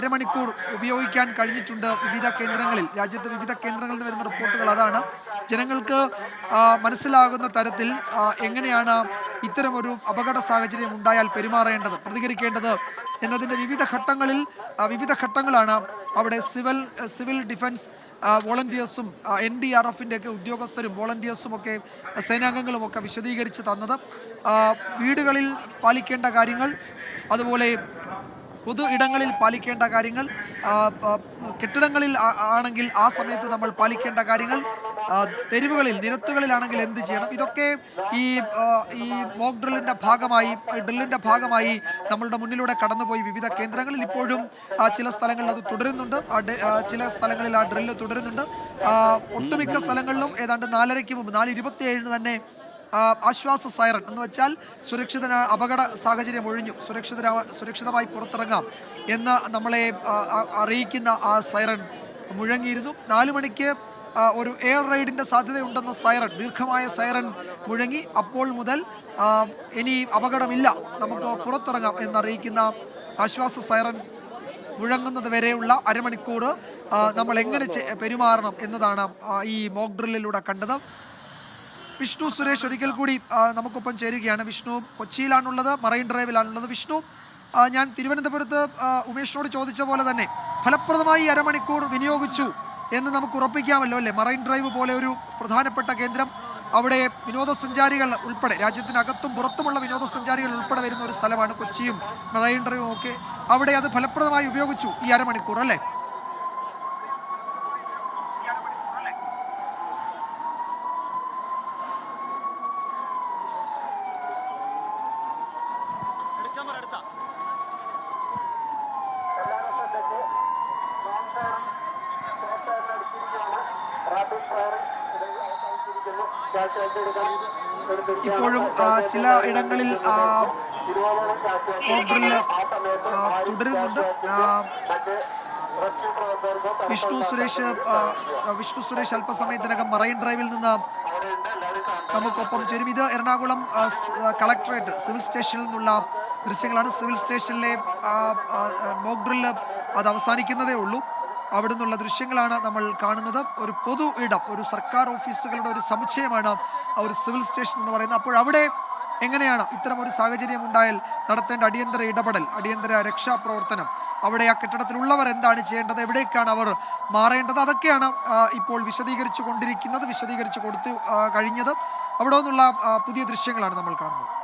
അരമണിക്കൂർ ഉപയോഗിക്കാൻ കഴിഞ്ഞിട്ടുണ്ട് വിവിധ കേന്ദ്രങ്ങളിൽ. രാജ്യത്ത് വിവിധ കേന്ദ്രങ്ങളിൽ നിന്ന് വരുന്ന റിപ്പോർട്ടുകൾ അതാണ്. ജനങ്ങൾക്ക് മനസ്സിലാകുന്ന തരത്തിൽ എങ്ങനെയാണ് ഇത്തരമൊരു അപകട സാഹചര്യം ഉണ്ടായാൽ പെരുമാറേണ്ടത് പ്രതികരിക്കേണ്ടത് എന്നതിന്റെ വിവിധ ഘട്ടങ്ങളിൽ വിവിധ ഘട്ടങ്ങളാണ് അവിടെ സിവിൽ സിവിൽ ഡിഫൻസ് വോളണ്ടിയേഴ്സും എൻ ഡി ആർ എഫിന്റെ ഒക്കെ ഉദ്യോഗസ്ഥരും വോളണ്ടിയേഴ്സും ഒക്കെ സേനാംഗങ്ങളും ഒക്കെ വിശദീകരിച്ച് തന്നത്. വീടുകളിൽ പാലിക്കേണ്ട കാര്യങ്ങൾ അതുപോലെ പൊതു ഇടങ്ങളിൽ പാലിക്കേണ്ട കാര്യങ്ങൾ കെട്ടിടങ്ങളിൽ ആണെങ്കിൽ ആ സമയത്ത് നമ്മൾ പാലിക്കേണ്ട കാര്യങ്ങൾ തെരുവുകളിൽ നിരത്തുകളിലാണെങ്കിൽ എന്ത് ചെയ്യണം? ഇതൊക്കെ ഈ ഈ മോക്ക് ഡ്രില്ലിന്റെ ഭാഗമായി ഡ്രില്ലിന്റെ ഭാഗമായി നമ്മളുടെ മുന്നിലൂടെ കടന്നുപോയി വിവിധ കേന്ദ്രങ്ങളിൽ ഇപ്പോഴും ചില സ്ഥലങ്ങളിൽ അത് തുടരുന്നുണ്ട്. ചില സ്ഥലങ്ങളിൽ ആ ഡ്രില്ല് തുടരുന്നുണ്ട്. ഒട്ടുമിക്ക സ്ഥലങ്ങളിലും ഏതാണ്ട് നാലരയ്ക്ക് മുമ്പ് നാല് ഇരുപത്തിയേഴിന് തന്നെ ആശ്വാസ സൈറൺ എന്ന് വെച്ചാൽ സുരക്ഷിത അപകട സാഹചര്യം ഒഴിഞ്ഞു. സുരക്ഷിത സുരക്ഷിതമായി പുറത്തിറങ്ങാം എന്ന് നമ്മളെ അറിയിക്കുന്ന ആ സൈറൺ മുഴങ്ങിയിരുന്നു. നാലു മണിക്ക് ഒരു എയർ റൈഡിന്റെ സാധ്യതയുണ്ടെന്ന സൈറൺ ദീർഘമായ സൈറൺ മുഴങ്ങി. അപ്പോൾ മുതൽ ഇനി അപകടമില്ല. നമുക്ക് പുറത്തിറങ്ങാം എന്നറിയിക്കുന്ന ആശ്വാസ സൈറൺ മുഴങ്ങുന്നത് വരെയുള്ള അരമണിക്കൂർ നമ്മൾ എങ്ങനെ പെരുമാറണം എന്നതാണ് ഈ മോക്ക് ഡ്രില്ലിലൂടെ കണ്ടത്. വിഷ്ണു സുരേഷ് ഒരിക്കൽ കൂടി നമുക്കൊപ്പം ചേരുകയാണ്. വിഷ്ണു കൊച്ചിയിലാണുള്ളത് മറൈൻ ഡ്രൈവിലാണുള്ളത്. വിഷ്ണു ഞാൻ തിരുവനന്തപുരത്ത് ഉമേഷിനോട് ചോദിച്ച പോലെ തന്നെ ഫലപ്രദമായി അരമണിക്കൂർ വിനിയോഗിച്ചു എന്ന് നമുക്ക് ഉറപ്പിക്കാമല്ലോ അല്ലേ? മറൈൻ ഡ്രൈവ് പോലെ ഒരു പ്രധാനപ്പെട്ട കേന്ദ്രം അവിടെ വിനോദസഞ്ചാരികൾ ഉൾപ്പെടെ രാജ്യത്തിനകത്തും പുറത്തുമുള്ള വിനോദസഞ്ചാരികൾ ഉൾപ്പെടെ വരുന്ന ഒരു സ്ഥലമാണ് കൊച്ചിയും മറൈൻ ഡ്രൈവും ഒക്കെ. അവിടെ അത് ഫലപ്രദമായി ഉപയോഗിച്ചു ഈ അരമണിക്കൂർ അല്ലേ? ഇപ്പോഴും ചില ഇടങ്ങളിൽ തുടരുന്നുണ്ട്. വിഷ്ണു സുരേഷ് വിഷ്ണു സുരേഷ് അല്പസമയത്തിനകം മറൈൻ ഡ്രൈവിൽ നിന്ന് നമുക്കൊപ്പം ചേരും. ഇത് എറണാകുളം കളക്ടറേറ്റ് സിവിൽ സ്റ്റേഷനിൽ നിന്നുള്ള ദൃശ്യങ്ങളാണ്. സിവിൽ സ്റ്റേഷനിലെ മോക് ഡ്രില്ല് അത് അവസാനിക്കുന്നതേ ഉള്ളൂ. അവിടെ നിന്നുള്ള ദൃശ്യങ്ങളാണ് നമ്മൾ കാണുന്നത്. ഒരു പൊതു ഇടം ഒരു സർക്കാർ ഓഫീസുകളുടെ ഒരു സമുച്ചയമാണ് ഒരു സിവിൽ സ്റ്റേഷൻ എന്ന് പറയുന്നത്. അപ്പോൾ അവിടെ എങ്ങനെയാണ് ഇത്തരം ഒരു സാഹചര്യം ഉണ്ടായാൽ നടത്തേണ്ട അടിയന്തര ഇടപെടൽ അടിയന്തര രക്ഷാപ്രവർത്തനം? അവിടെ ആ കെട്ടിടത്തിലുള്ളവർ എന്താണ് ചെയ്യേണ്ടത്? എവിടേക്കാണ് അവർ മാറേണ്ടത്? അതൊക്കെയാണ് ഇപ്പോൾ വിശദീകരിച്ചു കൊണ്ടിരിക്കുന്നത് വിശദീകരിച്ചു കൊടുത്തു കഴിഞ്ഞത്. അവിടെ നിന്നുള്ള പുതിയ ദൃശ്യങ്ങളാണ് നമ്മൾ കാണുന്നത്.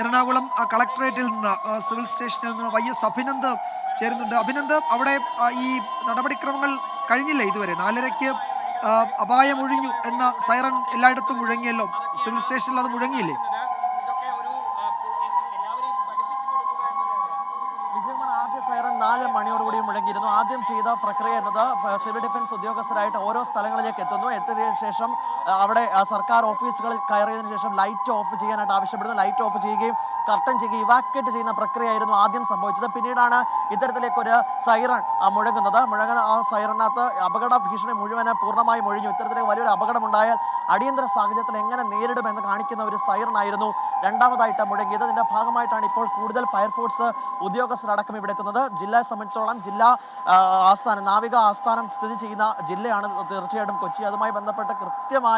എറണാകുളം കളക്ടറേറ്റിൽ നിന്ന് സിവിൽ സ്റ്റേഷനിൽ നിന്ന് വൈ എസ് അഭിനന്ദ് ചേരുന്നുണ്ട്. അഭിനന്ദ് അവിടെ ഈ നടപടിക്രമങ്ങൾ കഴിഞ്ഞില്ലേ ഇതുവരെ? നാലരയ്ക്ക് അപായം ഒഴിഞ്ഞു എന്ന സൈറൺ എല്ലായിടത്തും മുഴങ്ങിയല്ലോ. സിവിൽ സ്റ്റേഷനിൽ അത് മുഴങ്ങിയില്ലേ? സൈറൺ നാല് മണിയോടുകൂടി മുഴങ്ങിയിരുന്നു. ആദ്യം ചെയ്ത പ്രക്രിയ എന്നത് സിവിൽ ഡിഫൻസ് ഉദ്യോഗസ്ഥരായിട്ട് ഓരോ സ്ഥലങ്ങളിലേക്ക് എത്തുന്നു. എത്തിയതിനു ശേഷം അവിടെ സർക്കാർ ഓഫീസുകളിൽ കയറിയതിനു ശേഷം ലൈറ്റ് ഓഫ് ചെയ്യാനായിട്ട് ആവശ്യപ്പെടുന്നു. ലൈറ്റ് ഓഫ് ചെയ്യുകയും കർട്ടൻ ചെയ്യുകയും ഇവാക്യുവേറ്റ് ചെയ്യുന്ന പ്രക്രിയയായിരുന്നു ആദ്യം സംഭവിച്ചത്. പിന്നീടാണ് ഇത്തരത്തിലേക്കൊരു സൈറൺ മുഴങ്ങുന്നത്. മുഴങ്ങുന്ന ആ സൈറണിനകത്ത് അപകട ഭീഷണി മുഴുവൻ പൂർണമായും ഒഴിഞ്ഞു. ഇത്തരത്തിലേക്ക് വലിയൊരു അപകടമുണ്ടായാൽ അടിയന്തര സാഹചര്യത്തിൽ എങ്ങനെ നേരിടുമെന്ന് കാണിക്കുന്ന ഒരു സൈറൺ ആയിരുന്നു രണ്ടാമതായിട്ട് മുഴങ്ങിയത്. ഇതിന്റെ ഭാഗമായിട്ടാണ് ഇപ്പോൾ കൂടുതൽ ഫയർഫോഴ്സ് ഉദ്യോഗസ്ഥരടക്കം ഇവിടെ എത്തുന്നത്. ജില്ലയെ സംബന്ധിച്ചോളം ജില്ലാ ആസ്ഥാനം നാവിക ആസ്ഥാനം സ്ഥിതി ചെയ്യുന്ന ജില്ലയാണ്. തീർച്ചയായിട്ടും കൊച്ചി. അതുമായി ബന്ധപ്പെട്ട് കൃത്യമായ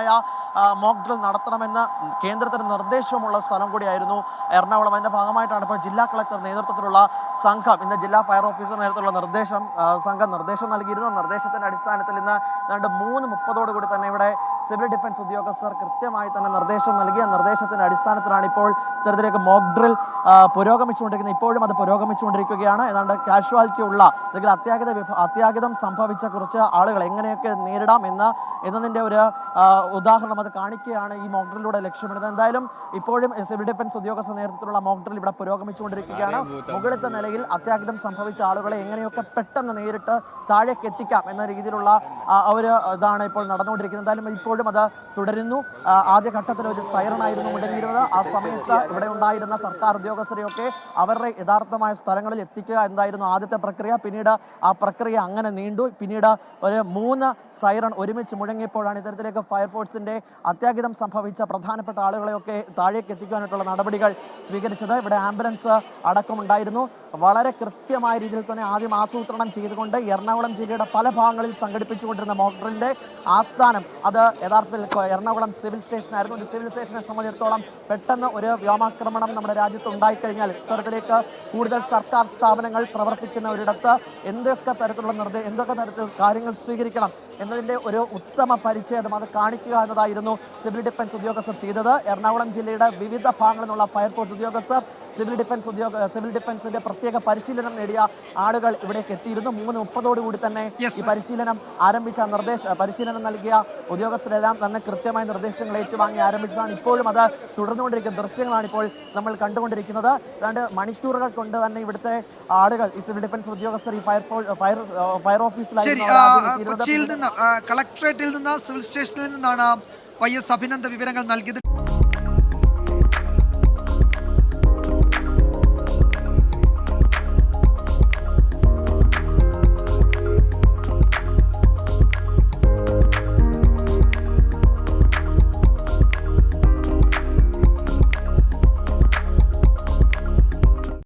മോക്ക് ഡ്രിൽ നടത്തണമെന്ന് കേന്ദ്രത്തിന് നിർദ്ദേശമുള്ള സ്ഥലം കൂടിയായിരുന്നു എറണാകുളം. അതിന്റെ ഭാഗമായിട്ടാണ് ഇപ്പോൾ ജില്ലാ കളക്ടർ നേതൃത്വത്തിലുള്ള സംഘം ഇന്ന് ജില്ലാ ഫയർ ഓഫീസർ നേതൃത്വത്തിലുള്ള നിർദ്ദേശം സംഘം നിർദ്ദേശം നൽകിയിരുന്നു. നിർദ്ദേശത്തിന്റെ അടിസ്ഥാനത്തിൽ ഇന്ന് രണ്ട് മൂന്ന് മുപ്പതോടുകൂടി തന്നെ ഇവിടെ സിവിൽ ഡിഫൻസ് ഉദ്യോഗസ്ഥർ കൃത്യമായി തന്നെ നിർദ്ദേശം നൽകിയ നിർദ്ദേശത്തിന്റെ അടിസ്ഥാനത്തിലാണ് ഇപ്പോൾ ഇത്തരത്തിലേക്ക് മോക്ക് ഡ്രിൽ പുരോഗമിച്ചുകൊണ്ടിരിക്കുന്നത്. ഇപ്പോഴും അത് പുരോഗമിച്ചുകൊണ്ടിരിക്കുകയാണ്. ഏതാണ്ട് കാഷ്വാലിറ്റി ഉള്ള അല്ലെങ്കിൽ അത്യാഹിത അത്യാഹിതം സംഭവിച്ച കുറച്ച് ആളുകൾ എങ്ങനെയൊക്കെ നേരിടാം എന്ന് എന്നതിന്റെ ഒരു ഉദാഹരണം അത് കാണിക്കുകയാണ് ഈ മോക്ഡ്രിലൂടെ ലക്ഷ്യമിടുന്നത്. എന്തായാലും ഇപ്പോഴും സിവിൽ ഡിഫൻസ് ഉദ്യോഗസ്ഥ നേതൃത്വത്തിലുള്ള മോക്ഡ്രിൽ ഇവിടെ പുരോഗമിച്ചുകൊണ്ടിരിക്കുകയാണ്. മുകളിലത്തെ നിലയിൽ അത്യാഹിതം സംഭവിച്ച ആളുകളെ എങ്ങനെയൊക്കെ പെട്ടെന്ന് നേരിട്ട് താഴേക്ക് എത്തിക്കാം എന്ന രീതിയിലുള്ള ഒരു ഇതാണ് ഇപ്പോൾ നടന്നുകൊണ്ടിരിക്കുന്നത്. എന്തായാലും ഇപ്പോഴും അത് തുടരുന്നു. ആദ്യഘട്ടത്തിൽ ആദ്യ ഘട്ടത്തിൽ ഒരു സൈറണായിരുന്നു മുടങ്ങിയിരുന്നത്. ആ സമയത്ത് ഇവിടെ ഉണ്ടായിരുന്ന സർക്കാർ ഉദ്യോഗസ്ഥരെയൊക്കെ അവരുടെ യഥാർത്ഥമായ സ്ഥലങ്ങളിൽ എത്തിക്കുക എന്തായിരുന്നു ആദ്യത്തെ പ്രക്രിയ. പിന്നീട് ആ പ്രക്രിയ അങ്ങനെ നീണ്ടു. പിന്നീട് ഒരു മൂന്ന് സൈറൺ ഒരുമിച്ച് മുഴങ്ങിയപ്പോഴാണ് ഇത്തരത്തിലേക്ക് ഫയർഫോഴ്സിന്റെ അത്യാഹിതം സംഭവിച്ച പ്രധാനപ്പെട്ട ആളുകളെയൊക്കെ താഴേക്ക് എത്തിക്കാനായിട്ടുള്ള നടപടികൾ സ്വീകരിച്ചത്. ഇവിടെ ആംബുലൻസ് അടക്കമുണ്ടായിരുന്നു. വളരെ കൃത്യമായ രീതിയിൽ തന്നെ ആദ്യം ആസൂത്രണം ചെയ്തുകൊണ്ട് എറണാകുളം ജില്ലയുടെ പല ഭാഗങ്ങളിൽ സംഘടിപ്പിച്ചുകൊണ്ടിരുന്ന മോട്ടറിന്റെ ആസ്ഥാനം. അത് യഥാർത്ഥത്തിൽ എറണാകുളം സിവിൽ സ്റ്റേഷനായിരുന്നു. ഒരു സിവിൽ സ്റ്റേഷനെ സംബന്ധിച്ചിടത്തോളം പെട്ടെന്ന് ഒരു വ്യോമാക്രമണം നമ്മുടെ രാജ്യത്ത് ഉണ്ടായിക്കഴിഞ്ഞാൽ ഇത്തരത്തിലേക്ക് കൂടുതൽ സർക്കാർ സ്ഥാപനങ്ങൾ പ്രവർത്തിക്കുന്ന ഒരിടത്ത് എന്തൊക്കെ തരത്തിലുള്ള നിർദ്ദേശം എന്തൊക്കെ തരത്തിൽ കാര്യങ്ങൾ സ്വീകരിക്കണം എന്നതിന്റെ ഒരു ഉത്തമ പരിച്ഛേദം അത് കാണിക്കുക എന്നതായിരുന്നു സിവിൽ ഡിഫൻസ് ഉദ്യോഗസ്ഥർ ചെയ്തത്. എറണാകുളം ജില്ലയുടെ വിവിധ ഭാഗങ്ങളിൽ നിന്നുള്ള ഫയർഫോഴ്സ് ഉദ്യോഗസ്ഥർ സിവിൽ ഡിഫൻസ് ഉദ്യോഗ സിവിൽ ഡിഫൻസിന്റെ പ്രത്യേക പരിശീലനം നേടിയ ആളുകൾ ഇവിടേക്ക് എത്തിയിരുന്നു. മൂന്ന് മുപ്പതോടുകൂടി തന്നെ ഈ പരിശീലനം ആരംഭിച്ച നിർദ്ദേശ പരിശീലനം നൽകിയ ഉദ്യോഗസ്ഥരെല്ലാം തന്നെ കൃത്യമായ നിർദ്ദേശങ്ങൾ ഏറ്റുവാങ്ങി ആരംഭിച്ചതാണ്. ഇപ്പോഴും അത് തുടർന്നുകൊണ്ടിരിക്കുന്ന ദൃശ്യങ്ങളാണ് ഇപ്പോൾ നമ്മൾ കണ്ടുകൊണ്ടിരിക്കുന്നത്. രണ്ട് മണിക്കൂറുകൾ കൊണ്ട് തന്നെ ഇവിടുത്തെ ആളുകൾ ഈ സിവിൽ ഡിഫൻസ് ഉദ്യോഗസ്ഥർ ഈ ഫയർ ഫയർ ഫയർ ഓഫീസിലായിരുന്നു. കൊച്ചിയിൽ നിന്ന് കളക്ടറേറ്റിൽ നിന്ന് സിവിൽ സ്റ്റേഷനിൽ നിന്നാണ് വൈ എസ് അഭിനന്ദ വിവരങ്ങൾ നൽകിയത്.